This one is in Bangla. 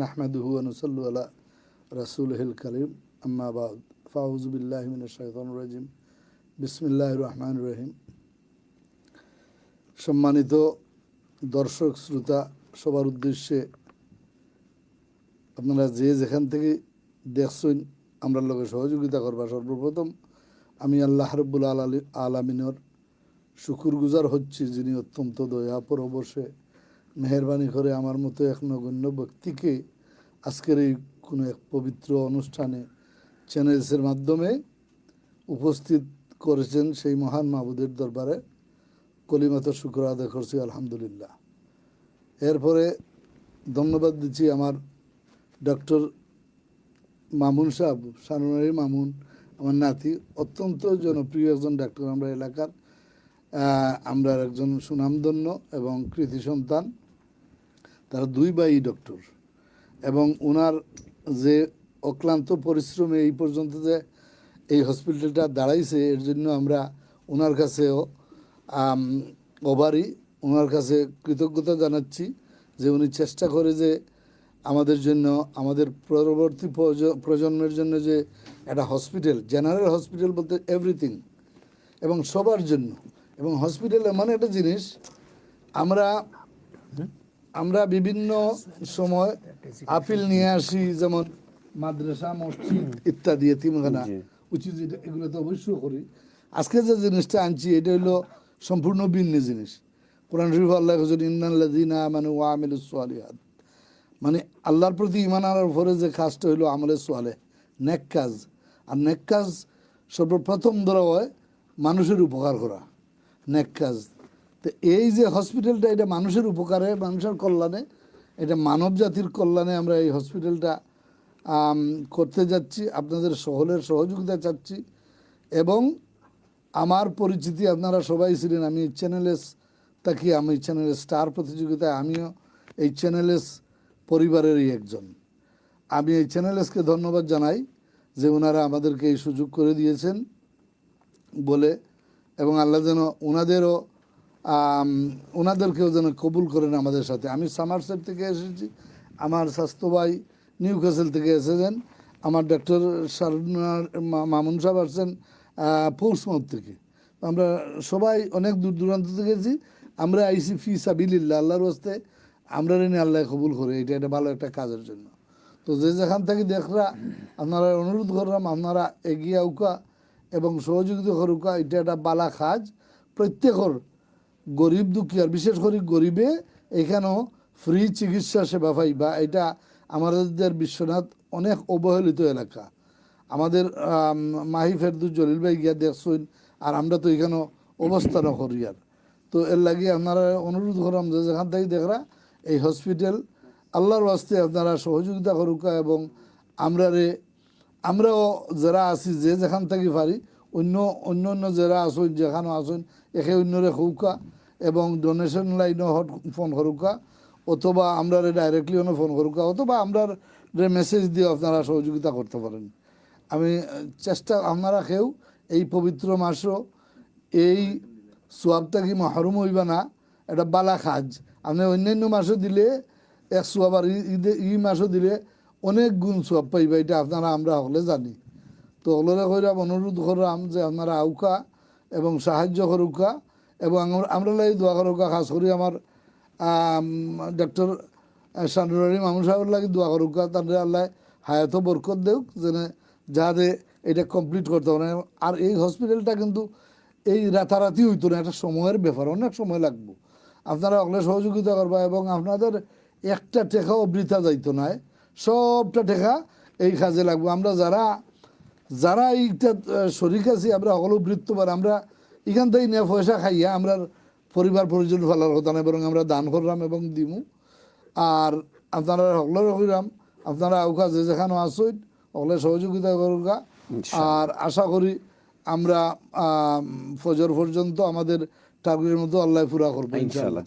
নাহমাদুহু আনুসাল্লু আলা রাসুলহিল করিম আম্মা বাদ ফাউজুবিল্লাহ মিন শাইতান রাজিম বিসমিল্লাহ রহমান রহিম সম্মানিত দর্শক, শ্রোতা, সবার উদ্দেশ্যে আপনারা যে যেখান থেকে দেখছেন, আমরা লোকে সহযোগিতা করবা সর্বপ্রথম। আমি আল্লাহ রব্বুল আলী আলমিনর শুকুর গুজার হচ্ছি যিনি অত্যন্ত দয়া পরবশে মেহরবানি করে আমার মতো এক নগণ্য ব্যক্তিকে আজকের এই কোনো এক পবিত্র অনুষ্ঠানে চ্যানেলসের মাধ্যমে উপস্থিত করেছেন সেই মহান মাহবুদের দরবারে কলিমাত শুক্র আদায় করছি, আলহামদুলিল্লাহ। এরপরে ধন্যবাদ দিচ্ছি আমার ডক্টর মামুন সাহেব সানুনারি মামুন, আমার নাতি, অত্যন্ত জনপ্রিয় একজন ডাক্তার আমরা এলাকার। আমরা একজন সুনামধন্য এবং কৃতি সন্তান। তারা দুই ভাই ডক্টর এবং ওনার যে অক্লান্ত পরিশ্রমে এই পর্যন্ত যে এই হসপিটালটা দাঁড়াইছে, এর জন্য আমরা ওনার কাছেও ওভারই ওনার কাছে কৃতজ্ঞতা জানাচ্ছি যে উনি চেষ্টা করে যে আমাদের জন্য, আমাদের পরবর্তী প্রজ- প্রজন্মের জন্য যে একটা হসপিটাল, জেনারেল হসপিটাল বলতে এভরিথিং এবং সবার জন্য। এবং হসপিটাল এমন একটা জিনিস, আমরা আমরা বিভিন্ন সময় আপিল নিয়ে আসি যেমন মাদ্রাসা মসজিদ ইত্যাদি এতিমখানা উচিত এগুলো তো অবশ্যই করি। আজকে যে জিনিসটা আনছি এটা হলো সম্পূর্ণ ভিন্ন জিনিস। কোরআন শরীফ আল্লাহ হোসেন ইন্নাল্লাদিনা মানে ওয়া আমিলুস সালিহাত। মানে আল্লাহর প্রতি ইমান আনার পরে যে কাজটা হইল আমলের সোয়ালে নেক কাজ। আর নেক কাজ সর্বপ্রথম ধরা হয় মানুষের উপকার করা নেক কাজ। তো এই যে হসপিটালটা এটা মানুষের উপকারে, মানুষের কল্যাণে, এটা মানব জাতির কল্যাণে আমরা এই হসপিটালটা করতে যাচ্ছি, আপনাদের সকলের সহযোগিতা চাচ্ছি, এবং আমার পরিচিতি আপনারা সবাই ছিলেন, আমি এই চ্যানেলে থাকি আমি চ্যানেলের স্টার প্রতিযোগিতায় আমিও এই চ্যানেলেস পরিবারেরই একজন। আমি এই চ্যানেলেসকে ধন্যবাদ জানাই যে ওনারা আমাদেরকে এই সুযোগ করে দিয়েছেন বলে, এবং আল্লাহ যেন ওনাদেরও ওনাদেরকেও যেন কবুল করেন আমাদের সাথে। আমি সামারসেট থেকে এসেছি, আমার স্বাস্থ্য ভাই নিউ ক্যাসেল থেকে এসেছেন, আমার ডক্টর সারনার মামুন সাহেব আসছেন পৌষমাউথ থেকে। আমরা সবাই অনেক দূর দূরান্ত থেকে গেছি, আমরা আইসি ফি সাবিল্লা আল্লাহর ওয়াস্তে, আমরা রেনে আল্লাহ কবুল করে, এটা একটা ভালো একটা কাজের জন্য। তো যে যেখান থেকে দেখরা, আপনারা অনুরোধ করলাম, আপনারা এগিয়ে আউকা এবং সহযোগিতা করুকা, এটা একটা বালা কাজ। প্রত্যেকর গরিব দুঃখীর বিশেষ করে গরিবে, এখানেও ফ্রি চিকিৎসা সেবা পাই বা এটা আমাদের বিশ্বনাথ অনেক অবহেলিত এলাকা। আমাদের মাহি ফেরদুর জলিল ভাই গিয়া দেখছইন আর আমরা তো এখানে অবস্থান করি আর তো এর লাগে আপনারা অনুরোধ করলাম যে যেখান থেকে দেখরা, এই হসপিটাল আল্লাহর ওয়াস্তে আপনারা সহযোগিতা করুকা এবং আমরা রে, আমরাও যারা আছি, যে যেখান থেকে পারি, অন্য অন্য অন্য যারা আসুন যেখানে আসুন একে অন্যরে হৌকা এবং ডোনেশন লাইনও হট ফোন করুকা, অথবা আমরা ডাইরেক্টলি অন্য ফোন করুকা, অথবা আমরা মেসেজ দিয়ে আপনারা সহযোগিতা করতে পারেন। আমি চেষ্টা আপনারা কেউ এই পবিত্র মাসও এই সোয়াবটা কি মহরুম হইবা না, এটা বালা খাজ আপনি অন্যান্য মাসও দিলে, এক সোয়াব আর ঈদে- ই মাসও দিলে অনেক গুণ সোয়াব পাইবা, এটা আপনারা, আমরা হলে জানি। তো হলরে কইরাম অনুরোধ করলাম যে আপনারা আউকা এবং সাহায্য করুকা এবং আমরা- লাই দোয়া করুকা খাস করি আমার ডক্টর সানুরারি মামুন সাহেবের লাগে দোয়া করুকা তাদের আল্লাহ হায়াত বরকত দেউক, যেন যাতে এটা কমপ্লিট করতে পারে। আর এই হসপিটালটা কিন্তু এই রাতারাতি হইতো না একটা সময়ের ব্যাপার, অনেক সময় লাগবে। আপনারা অগলে সহযোগিতা করবা এবং আপনাদের একটা টেকাও বৃথা যাইতো না, সবটা টেকা এই কাজে লাগবো। আমরা যারা যারা এইটা শরিক আছি আমরা সকলো বৃত্তবার আমরা এখান থেকে নিয়ে পয়সা খাইয়া আমরা পরিবার পরিজন ফেলার কথা না বরং আমরা দান করলাম এবং দিমু। আর আপনারা সকলের হইলাম আপনারা আউকা যে যেখানে আসই সকলে সহযোগিতা করুকা। আর আশা করি আমরা আম, ফজর পর্যন্ত আমাদের টার্গেটের মতো আল্লাহ পুরা করব ইনশাআল্লাহ